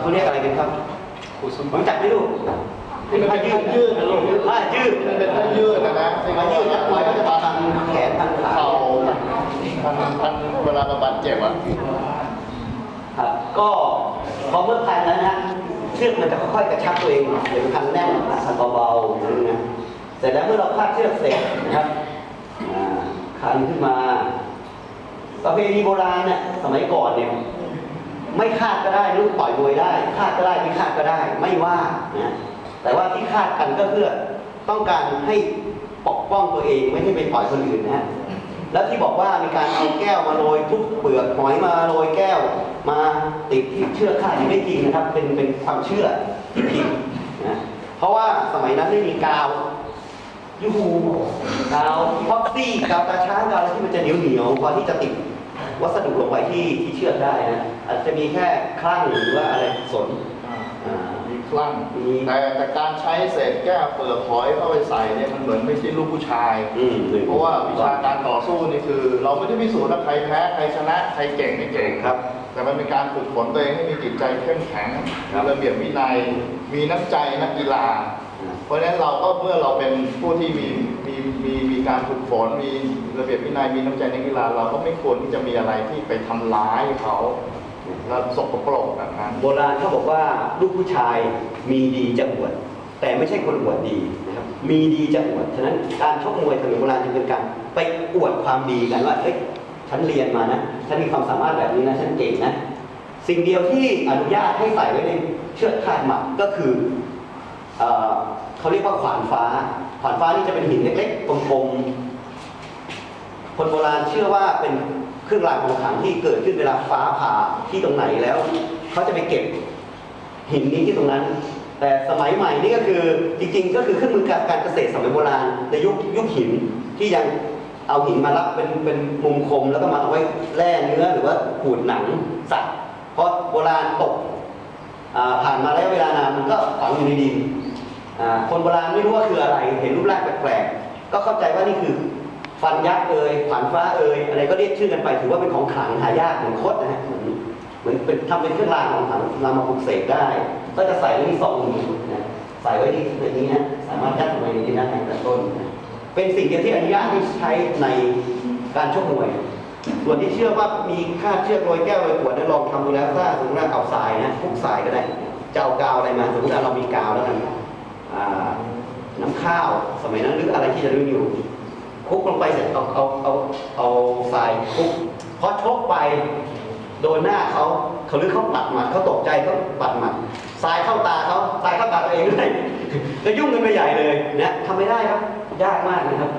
เขาเรียกอะไรกันครับรู้จักไหมลูกที่มันเป็นผ้ายืดนะลูกผ้ายืดมันเป็นผ้ายืดนะนะที่ผ้าเขายืดนักมวยก็จะพันแขนพันขาเข่าพันพันเวลาเราบาดเจ็บอะครับก็พอเมื่อพันแล้วนะเชือกมันจะค่อยๆกระชับตัวเองเดี๋ยวพันแน่นพันเบาๆอย่างนี้นะเสร็จแล้วเมื่อเราคาดเชือกเสร็จนะครับอ่าคันขึ้นมาประเพณีโบราณเนี่ยสมัยก่อนเนี่ย ไม่คาดก็ได้ลูกต่อยมวยได้ คาดก็ได้ไม่คาดก็ได้ ไม่ว่านะแต่ว่าที่คาดกันก็เพื่อต้องการให้ปกป้องตัวเองไม่ให้ไปต่อยคนอื่นนะฮะแล้วที่บอกว่ามีการเอาแก้วมาโรยทุกเปลือกหอยมาโรยแก้ว มาติดที่เชือกคาดนี่ไม่จริงนะครับ เป็นเป็นความเชื่อที่ผิดนะเพราะว่าสมัยนั้นไม่มีกาวยูฮูกาวพ็อกซี่กาวตาช้างกาวอะไรที่มันจะเหนียวเหนียวๆพอที่จะติด วัสดุลงไปที่ที่เชือกได้นะอาจจะมีแค่คลั่งหรือว่าอะไรสน อ่ามีคลั่งมี แต่แต่การใช้เศษแก้วเปลือกหอยเข้าไปใส่เนี่ยมันเหมือนไม่ใช่ลูกผู้ชาย อืมหนึ่งเพราะว่าวิชาการต่อสู้นี่คือ เราไม่ได้พิสูจน์ว่าใครแพ้ใครชนะใครเก่งไม่เก่งครับ แต่มันเป็นการฝึกฝนตัวเองให้มีจิตใจเข้มแข็งครับมีระเบียบวินัย มีน้ำใจนักกีฬา เพราะฉะนั้นเราก็เมื่อเราเป็นผู้ที่มีมีมีมีการฝึกฝน มีระเบียบวินัยมีน้ำใจนักกีฬา เราก็ไม่ควรที่จะมีอะไรที่ไปทำร้ายเขาแล้วสกปรกแบบนั้นโบราณเขาบอกว่าลูกผู้ชายมีดีจะอวด แต่ไม่ใช่คนอวดดีนะครับมีดีจะอวดฉะนั้นการชกมวยสมัยโบราณจึงเป็นการไปอวดความดีกันว่าเฮ้ย ฉันเรียนมานะ ฉันมีความสามารถแบบนี้นะ ฉันเก่งนะ สิ่งเดียวที่อนุญาตให้ใส่ไว้ในเชือกคาดหมักก็คือเอเขาเรียกว่าขวานฟ้า ขวานฟ้านี่จะเป็นหินเล็กๆกลมๆ คนโบราณเชื่อว่าเป็นเครื่องรางของขลังที่เกิดขึ้นเวลาฟ้าผ่าที่ตรงไหนแล้ว เขาจะไปเก็บหินนี้ที่ตรงนั้น แต่สมัยใหม่นี่ก็คือจริงๆ ก็คือเครื่องมือการการเกษตรสมัยโบราณในยุคยุคหินที่ยัง เอาหินมารับเป็นเป็นมุมคมแล้วก็มาเอาไว้แล่เนื้อหรือว่าขูดหนังสัตว์เพราะโบราณตกอ่าผ่านมาแล้วเวลานานมันก็ฝังอยู่ในดินอ่าคนโบราณไม่รู้ว่าคืออะไร เห็นรูปร่างแปลกๆก็เข้าใจว่านี่คือฟันยักษ์เอ่ยขวานฟ้าเอ่ยอะไรก็เรียกชื่อกันไป ถือว่าเป็นของขลังหายากเหมือนคดนะฮะเหมือนเหมือนเป็นทำเป็นเครื่องรางของขลังนำมาปลุกเสกได้ ก็จะใส่ไว้ที่ซองนี้นะใส่ไว้ที่ในนี้นะ เป็นสิ่งที่อนุญาตให้ใช้ในการชกมวย ส่วนที่เชื่อว่ามีคาดเชือกโรยแก้วโรยขวดนะลองทำดูแล้วถ้าสมมติว่าเอาทรายนะทุกทรายก็ได้จะเอากาวอะไรมาสมมติว่าเรามีกาวแล้วกันน้ำข้าวสมัยนั้นหรืออะไรที่จะรู้อยู่คุกลงไปเสร็จเอาเอาเอาเอาทรายคุกพอชกไป โดนหน้าเขาเขาหรือเขาปัดหมัดเขาตกใจเขาปัดหมัดทรายเข้าตาเขาทรายเข้าตาตัวเองด้วยจะยุ่งกันไปใหญ่เลยนะทำไม่ได้ครับ ยากมากนะครับ